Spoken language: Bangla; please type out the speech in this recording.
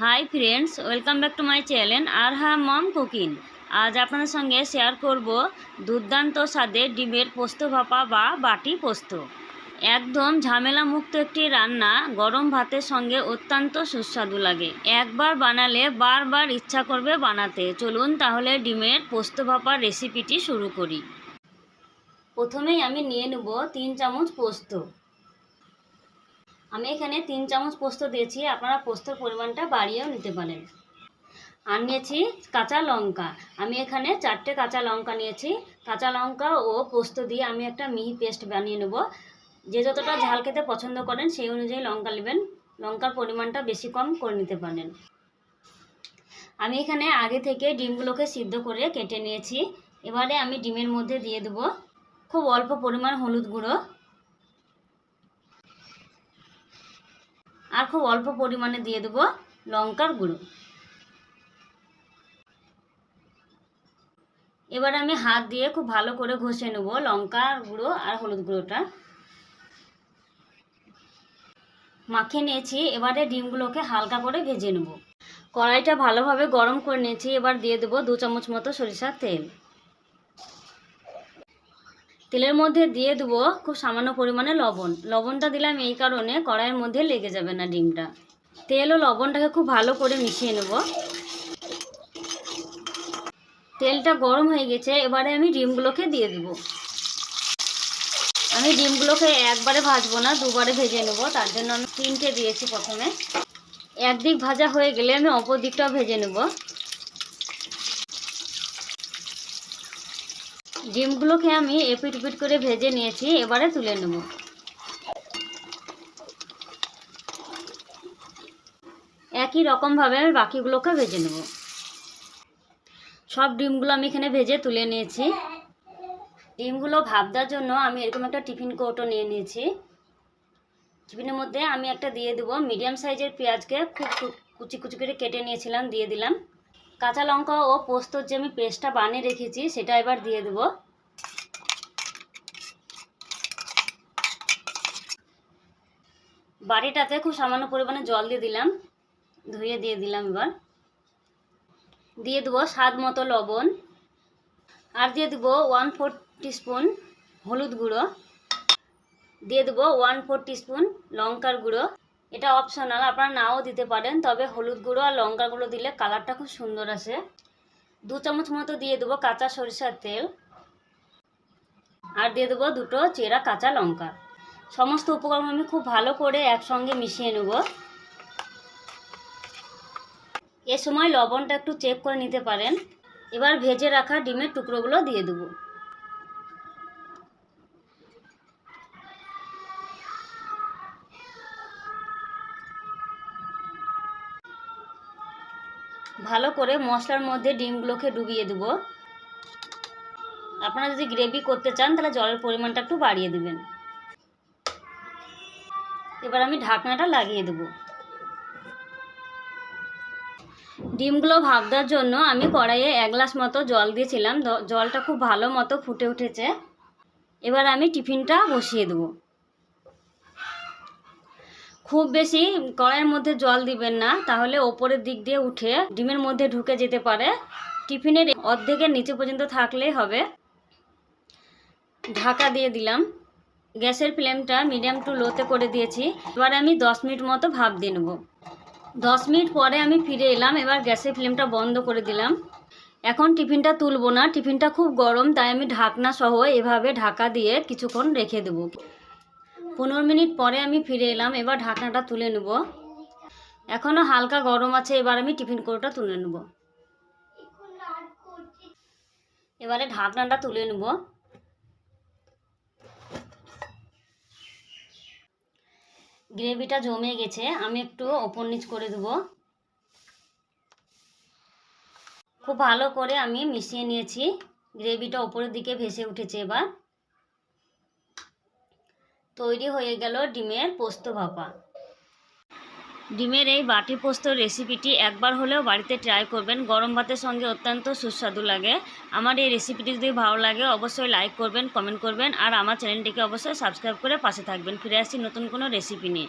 Hi friends welcome back to my channel আর হ্যাঁ মম কুকিং আজ আপনাদের সঙ্গে শেয়ার করব দুর্দান্ত স্বাদের ডিমের পোস্ত ভাপা বা বাটি পোস্ত। একদম ঝামেলা মুক্ত একটি রান্না, গরম ভাতের সঙ্গে অত্যন্ত সুস্বাদু লাগে। একবার বানালে বারবার ইচ্ছা করবে বানাতে। চলুন তাহলে ডিমের পোস্ত ভাপার রেসিপিটি শুরু করি। প্রথমেই আমি নিয়ে নেব তিন চামচ পোস্ত। আমি এখানে তিন চামচ পোস্ত দিয়েছি, আপনারা পোস্তর পরিমাণটা বাড়িয়েও নিতে পারেন। আর নিয়েছি কাঁচা লঙ্কা। আমি এখানে চারটে কাঁচা লঙ্কা নিয়েছি। কাঁচা লঙ্কা ও পোস্ত দিয়ে আমি একটা মিহি পেস্ট বানিয়ে নেব। যে যতটা ঝাল খেতে পছন্দ করেন, সেই অনুযায়ী লঙ্কা নেবেন। লঙ্কার পরিমাণটা বেশি কম করে নিতে পারেন। আমি এখানে আগে থেকে ডিমগুলোকে সিদ্ধ করে কেটে নিয়েছি। এবারে আমি ডিমের মধ্যে দিয়ে দেবো। খুব অল্প পরিমাণ হলুদ গুঁড়ো। আর খুব অল্প পরিমাণে দিয়ে দেবো লঙ্কার গুঁড়ো। এবার আমি হাত দিয়ে খুব ভালো করে ঘষে নেব লঙ্কার গুঁড়ো আর হলুদ গুঁড়োটা। মাখিয়ে নিয়েছি, এবারে ডিমগুলোকে হালকা করে ভেজে নেব। কড়াইটা ভালোভাবে গরম করে নিয়েছি, এবার দিয়ে দেবো দু চামচ মতো সরিষার তেল। তেলের মধ্যে দিয়ে দেবো খুব সামান্য পরিমাণে লবণ। লবণটা দিলাম এই কারণে কড়াইয়ের মধ্যে লেগে যাবে না ডিমটা। তেল ও লবণটাকে খুব ভালো করে মিশিয়ে নেব। তেলটা গরম হয়ে গেছে, এবারে আমি ডিমগুলোকে দিয়ে দেব। আমি ডিমগুলোকে একবারে ভাজবো না, দুবারে ভেজে নেব, তার জন্য আমি তিনটে দিয়েছি প্রথমে। একদিক ভাজা হয়ে গেলে আমি অপর দিকটাও ভেজে নেব। ডিমগুলোকে আমি এপিট পিট করে ভেজে নিয়েছি, এবারে তুলে নেব। একই রকমভাবে আমি বাকিগুলোকে ভেজে নেব। সব ডিমগুলো আমি এখানে ভেজে তুলে নিয়েছি। ডিমগুলো ভাবদার জন্য আমি এরকম একটা টিফিন কৌটো নিয়ে নিয়েছি। টিফিনের মধ্যে আমি একটা দিয়ে দেবো। মিডিয়াম সাইজের পেঁয়াজকে খুব কুচি কুচি করে কেটে নিয়েছিলাম, দিয়ে দিলাম। কাঁচা লঙ্কা ও পোস্তর যে আমি পেস্টটা বানিয়ে রেখেছি, সেটা এবার দিয়ে দেব। বাড়িটাতে খুব সামান্য পরিমাণে জল দিয়ে দিলাম, ধুয়ে দিয়ে দিলাম এবার। দিয়ে দেবো স্বাদ মতো লবণ, আর দিয়ে দেবো ওয়ান ফোর টিস্পুন হলুদ গুঁড়ো, দিয়ে দেবো ওয়ান ফোর টিস্পুন লঙ্কার গুঁড়ো। এটা অপশনাল আপনারা নাও দিতে পারেন। তবে হলুদ গুঁড়ো আর লঙ্কার গুঁড়ো দিলে কালারটা খুব সুন্দর আসে। দু চামচ মতো দিয়ে দেবো কাঁচা সরিষার তেল। আর দিয়ে দেবো দুটো চেরা কাঁচা লঙ্কা। সমস্ত উপকরণ আমি খুব ভালো করে একসঙ্গে মিশিয়ে নেব। এ সময় লবণটা একটু চেক করে নিতে পারেন। এবার ভেজে রাখা ডিমের টুকরোগুলো দিয়ে দেবো। ভালো করে মশলার মধ্যে ডিমগুলোকে ডুবিয়ে দেবো। আপনারা যদি গ্রেভি করতে চান, তাহলে জলের পরিমাণটা একটু বাড়িয়ে দেবেন। এবার আমি ঢাকনাটা লাগিয়ে দেবো। ডিমগুলো ভাবদার জন্য আমি কড়াইয়ে এক গ্লাস মতো জল দিয়েছিলাম। জলটা খুব ভালো মতো ফুটে উঠেছে। এবার আমি টিফিনটা বসিয়ে দেবো। খুব বেশি কড়াইয়ের মধ্যে জল দিবেন না, তাহলে ওপরের দিক দিয়ে উঠে ডিমের মধ্যে ঢুকে যেতে পারে। টিফিনের অর্ধেকের নিচে পর্যন্ত থাকলেই হবে। ঢাকা দিয়ে দিলাম। গ্যাসের ফ্লেমটা মিডিয়াম টু লোতে করে দিয়েছি। এবার আমি দশ মিনিট মতো ভাপ দিয়ে নেব। দশ মিনিট পরে আমি ফিরে এলাম, এবার গ্যাসের ফ্লেমটা বন্ধ করে দিলাম। এখন টিফিনটা তুলবো না, টিফিনটা খুব গরম, তাই আমি ঢাকনা সহ এভাবে ঢাকা দিয়ে কিছুক্ষণ রেখে দেবো। পনেরো মিনিট পরে আমি ফিরে এলাম, এবার ঢাকনাটা তুলে নেব। এখনও হালকা গরম আছে, এবার আমি টিফিন কোটোটা তুলে নেব। এবারে ঢাকনাটা তুলে নেব। গ্রেভিটা জমে গেছে, আমি একটু ওপর নিচ করে দেব। খুব ভালো করে আমি মিশিয়ে নিয়েছি, গ্রেভিটা ওপরের দিকে ভেসে উঠেছে এবার। তৈরি হয়ে গেল ডিমের পোস্ত ভাপা। ডিমের এই বাটি পোস্ত রেসিপিটি একবার হলেও বাড়িতে ট্রাই করবেন। গরম ভাতের সঙ্গে অত্যন্ত সুস্বাদু লাগে। আমার এই রেসিপিটি যদি ভালো লাগে, অবশ্যই লাইক করবেন কমেন্ট করবেন, আর আমার চ্যানেলটিকে অবশ্যই সাবস্ক্রাইব করে পাশে থাকবেন। ফিরে আসছি নতুন কোনো রেসিপি নিয়ে।